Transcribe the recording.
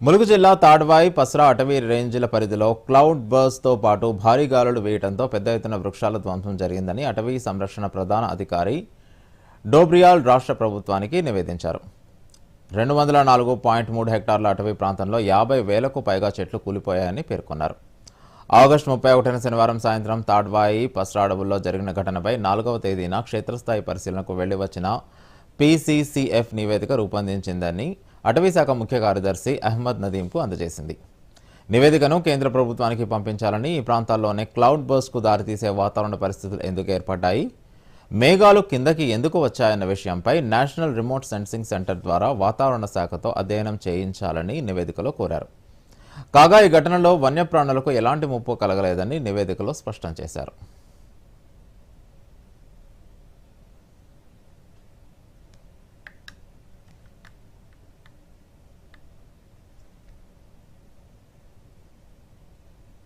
ములుగు జిల్లా తాడ్వాయి పస్రా అటవీ రేంజ్ల పరిధిలో క్లౌడ్ బర్స్తో పాటు భారీ గాలులు వేయడంతో పెద్ద ఎత్తున వృక్షాల ధ్వంసం జరిగిందని అటవీ సంరక్షణ ప్రధాన అధికారి డోబ్రియాల్ రాష్ట్ర ప్రభుత్వానికి నివేదించారు. రెండు వందల నాలుగు పాయింట్ మూడు హెక్టార్ల అటవీ ప్రాంతంలో యాభై వేలకు పైగా చెట్లు కూలిపోయాయని పేర్కొన్నారు. ఆగస్టు ముప్పై ఒకటిన శనివారం సాయంత్రం తాడ్వాయి పస్రా అడవుల్లో జరిగిన ఘటనపై నాలుగవ తేదీన క్షేత్రస్థాయి పరిశీలనకు వెళ్ళి వచ్చిన పీసీసీఎఫ్ నివేదిక రూపొందించిందని అటవీశాఖ ముఖ్య కార్యదర్శి అహ్మద్ నదీంకు అందజేసింది. నివేదికను కేంద్ర ప్రభుత్వానికి పంపించాలని ఈ ప్రాంతాల్లోనే క్లౌడ్ బర్స్కు దారితీసే వాతావరణ పరిస్థితులు ఎందుకు ఏర్పడ్డాయి? మేఘాలు కిందకి ఎందుకు వచ్చాయన్న విషయంపై నేషనల్ రిమోట్ సెన్సింగ్ సెంటర్ ద్వారా వాతావరణ శాఖతో అధ్యయనం చేయించాలని నివేదికలో కోరారు. కాగా ఈ ఘటనలో వన్యప్రాణులకు ఎలాంటి ముప్పు కలగలేదని నివేదికలో స్పష్టం చేశారు.